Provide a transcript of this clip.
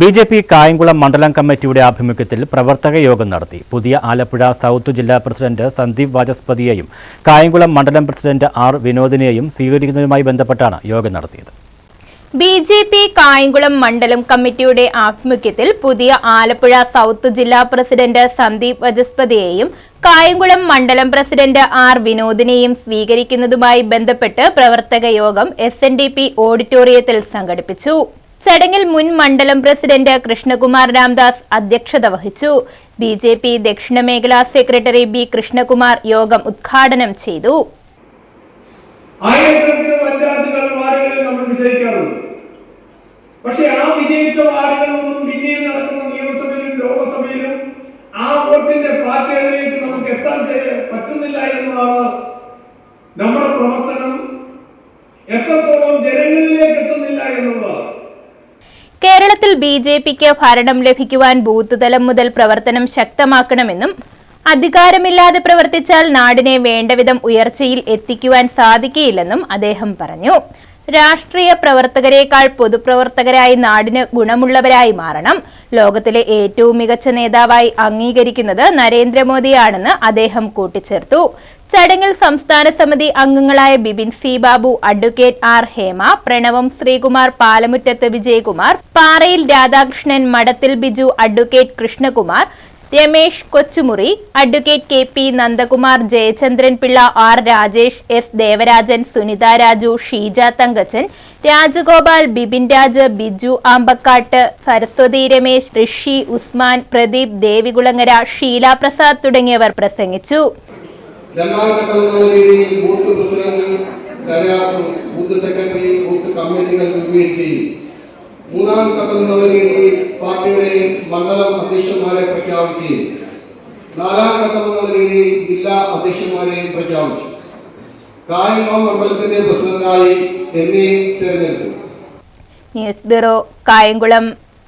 B J P Kayamkulam മണ്ഡലം കമ്മിറ്റിയുടെ ആഭിമുഖ്യത്തിൽ പ്രവർത്തക യോഗം നടത്തി. പുതിയ ആലപ്പുഴ സൗത്ത് ജില്ലാ പ്രസിഡന്റ് സന്ദീപ് വാചസ്പതിയെയും കായംകുളം മണ്ഡലം പ്രസിഡന്റ് ആർ വിനോദിനെയും സ്വീകരിക്കുന്നതുമായി ബന്ധപ്പെട്ടാണ് യോഗം നടത്തിയത്. ബി ജെ പി കായംകുളം മണ്ഡലം കമ്മിറ്റിയുടെ ആഭിമുഖ്യത്തിൽ പുതിയ ആലപ്പുഴ സൗത്ത് ജില്ലാ പ്രസിഡന്റ് സന്ദീപ് വജസ്പതിയെയും കായംകുളം മണ്ഡലം പ്രസിഡന്റ് ആർ വിനോദിനെയും സ്വീകരിക്കുന്നതുമായി ബന്ധപ്പെട്ട് പ്രവർത്തക യോഗം എസ് ഓഡിറ്റോറിയത്തിൽ സംഘടിപ്പിച്ചു. ചടങ്ങിൽ മുൻ മണ്ഡലം പ്രസിഡന്റ് കൃഷ്ണകുമാർ രാംദാസ് അധ്യക്ഷത വഹിച്ചു. ബി ജെ പി ദക്ഷിണ മേഖലാ സെക്രട്ടറി ബി കൃഷ്ണകുമാർ യോഗം ഉദ്ഘാടനം ചെയ്തു. പക്ഷെ ആ വിജയിച്ച വാർഡുകളൊന്നും പിന്നീട് നടക്കുന്ന നിയമസഭയിലും ലോകസഭയിലും ആ വോട്ടിന്റെ പാറ്റേണിലേക്ക് കേരളത്തിൽ ബി ജെ പിക്ക് ഭരണം ലഭിക്കുവാൻ ബൂത്ത് തലം മുതൽ പ്രവർത്തനം ശക്തമാക്കണമെന്നും അധികാരമില്ലാതെ പ്രവർത്തിച്ചാൽ നാടിനെ വേണ്ടവിധം ഉയർച്ചയിൽ എത്തിക്കുവാൻ സാധിക്കുകയില്ലെന്നും അദ്ദേഹം പറഞ്ഞു. രാഷ്ട്രീയ പ്രവർത്തകരെക്കാൾ പൊതുപ്രവർത്തകരായി നാടിന് ഗുണമുള്ളവരായി മാറണം. ലോകത്തിലെ ഏറ്റവും മികച്ച നേതാവായി അംഗീകരിക്കുന്നത് നരേന്ദ്രമോദിയാണെന്ന് അദ്ദേഹം കൂട്ടിച്ചേർത്തു. ചടങ്ങിൽ സംസ്ഥാന സമിതി അംഗങ്ങളായ Bibin C Babu advocate R Hema Pranavam Sreekumar Palamuttath Vijayakumar Parayil Radhakrishnan Madathil Biju advocate Krishnakumar Ramesh Kochumuri advocate K P Nandakumar Jayachandran Pillai R Rajesh S Devarajan Sunitha Raju Sheeja Thankachan Rajagopal Bibin Raj Biju Ambakkatt Saraswathi Ramesh Rishi Usman Pradeep Devikulangara Sheela Prasad തുടങ്ങിയവർ പ്രസംഗിച്ചു. രണ്ടാം ഘട്ടം എന്നുള്ള രീതിയിൽ booth president കരാറും booth secretary booth കമ്മിറ്റികൾ രൂപീകരിക്കുകയും. മൂന്നാം ഘട്ടം എന്നുള്ള രീതിയിൽ പാർട്ടിയുടെയും മണ്ഡലം അധ്യക്ഷന്മാരെ പ്രഖ്യാപിക്കുകയും. നാലാം ഘട്ടം എന്നുള്ള രീതിയിൽ ജില്ലാ അധ്യക്ഷന്മാരെയും പ്രഖ്യാപിച്ചു. കായംകുളം മണ്ഡലത്തിന്റെ പ്രസിഡന്റായി എന്നെ തിരഞ്ഞെടുത്തു. News bureau Kayamkulam.